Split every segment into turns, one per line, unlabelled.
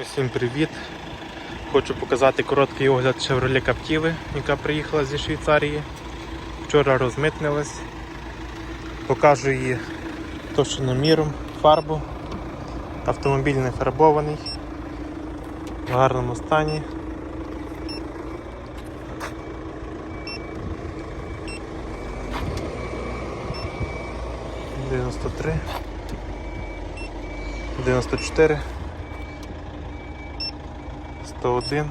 Усім привіт! Хочу показати короткий огляд Chevrolet Captiva, яка приїхала зі Швейцарії. Вчора розмитнилась. Покажу її товщиноміром, фарбу. Автомобіль не фарбований, в гарному стані. Дев'яносто три, дев'яносто 101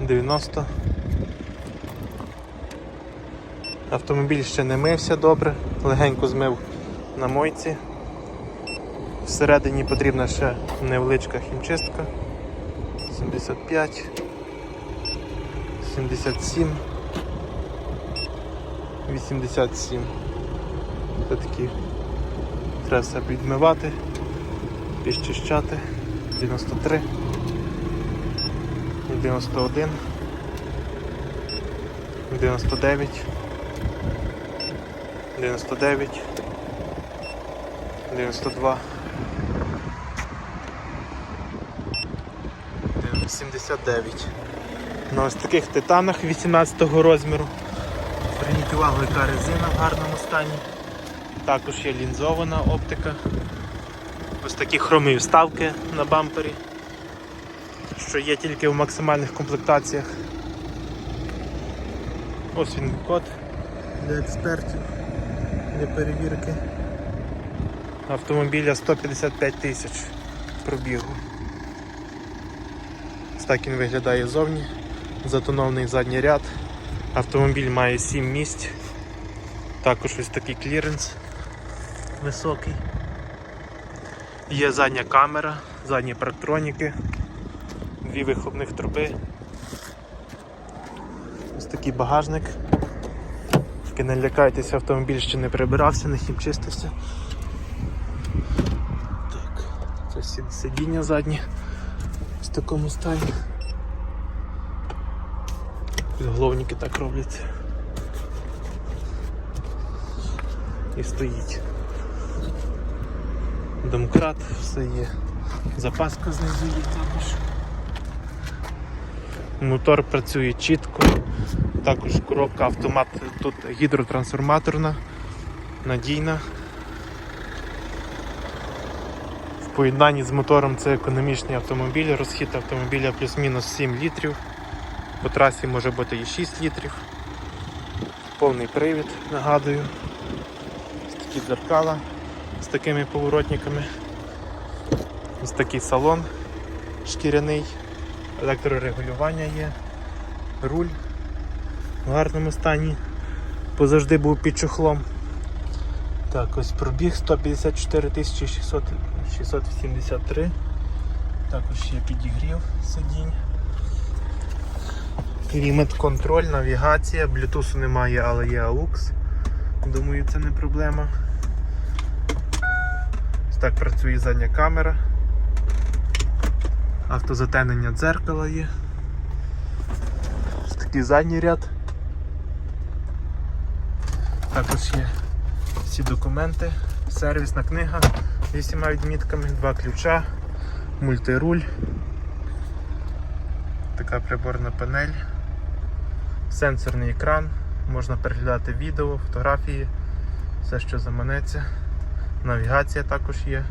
90 Автомобіль ще не мився добре, легенько змив на мойці. Всередині потрібна ще невеличка хімчистка. 75 77 87 Це такі треба все відмивати, підчищати. 93 91 99 99 92 79 На ось таких титанах 18 розміру. Зверніть увагу, яка резина в гарному стані. Також є лінзована оптика. Ось такі хромі вставки на бампері, що є тільки в максимальних комплектаціях. Ось він код для експертів, для перевірки. Автомобіля 155 тисяч пробігу. Ось так він виглядає ззовні. Затонований задній ряд. Автомобіль має 7 місць. Також ось такий кліренс високий. Є задня камера, задні парктроніки, дві вихлопних труби. Ось такий багажник. Тільки не лякайтеся, автомобіль ще не прибирався, не хімчистився. Так, це сидіння задні в такому стані. Підголовники так роблять. І стоїть домкрат, все є. Запаска знизу є також. Мотор працює чітко. Також коробка автомат тут гідротрансформаторна, надійна. В поєднанні з мотором це економічний автомобіль, розхід автомобіля плюс-мінус 7 літрів. По трасі може бути і 6 літрів. Повний привід, нагадую. Такі дзеркала з такими поворотниками. Ось такий салон шкіряний, електрорегулювання є, руль в гарному стані, позавжди був під чохлом. Так, ось пробіг 154 600 683. Також є підігрів сидінь. Клімат контроль, навігація, блютусу немає, але є AUX. Думаю, це не проблема. Так працює задня камера. Автозатемнення дзеркала є. Такий задній ряд. Також є всі документи, сервісна книга з усіма відмітками, два ключа, мультируль, така приборна панель, сенсорний екран, можна переглядати відео, фотографії, все що заманеться. Навігація також є.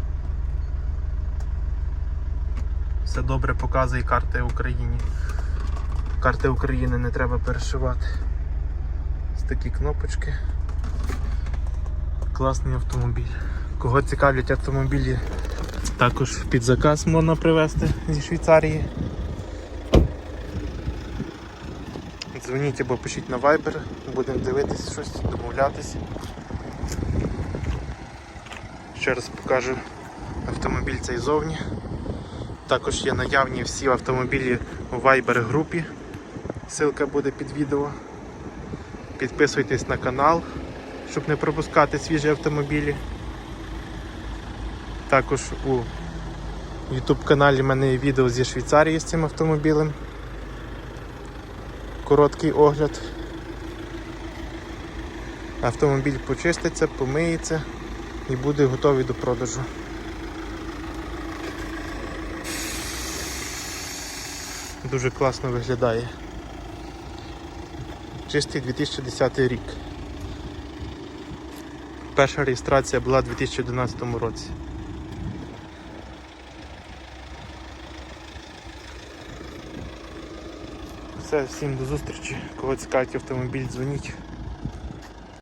Все добре показує карти Україні. Карти України не треба перешивати. Ось такі кнопочки. Класний автомобіль. Кого цікавлять автомобілі, також під заказ можна привезти зі Швейцарії. Дзвоніть або пишіть на Viber, будемо дивитися щось, домовлятися. Ще раз покажу автомобіль цей зовні. Також є наявні всі автомобілі у Viber групі. Ссылка буде під відео. Підписуйтесь на канал, щоб не пропускати свіжі автомобілі. Також у YouTube каналі в мене є відео зі Швейцарії з цим автомобілем. Короткий огляд. Автомобіль почиститься, помиється і буде готовий до продажу. Дуже класно виглядає. Чистий 2010 рік. Перша реєстрація була у 2011 році. Все, всім до зустрічі. Кого цікавить автомобіль, дзвоніть.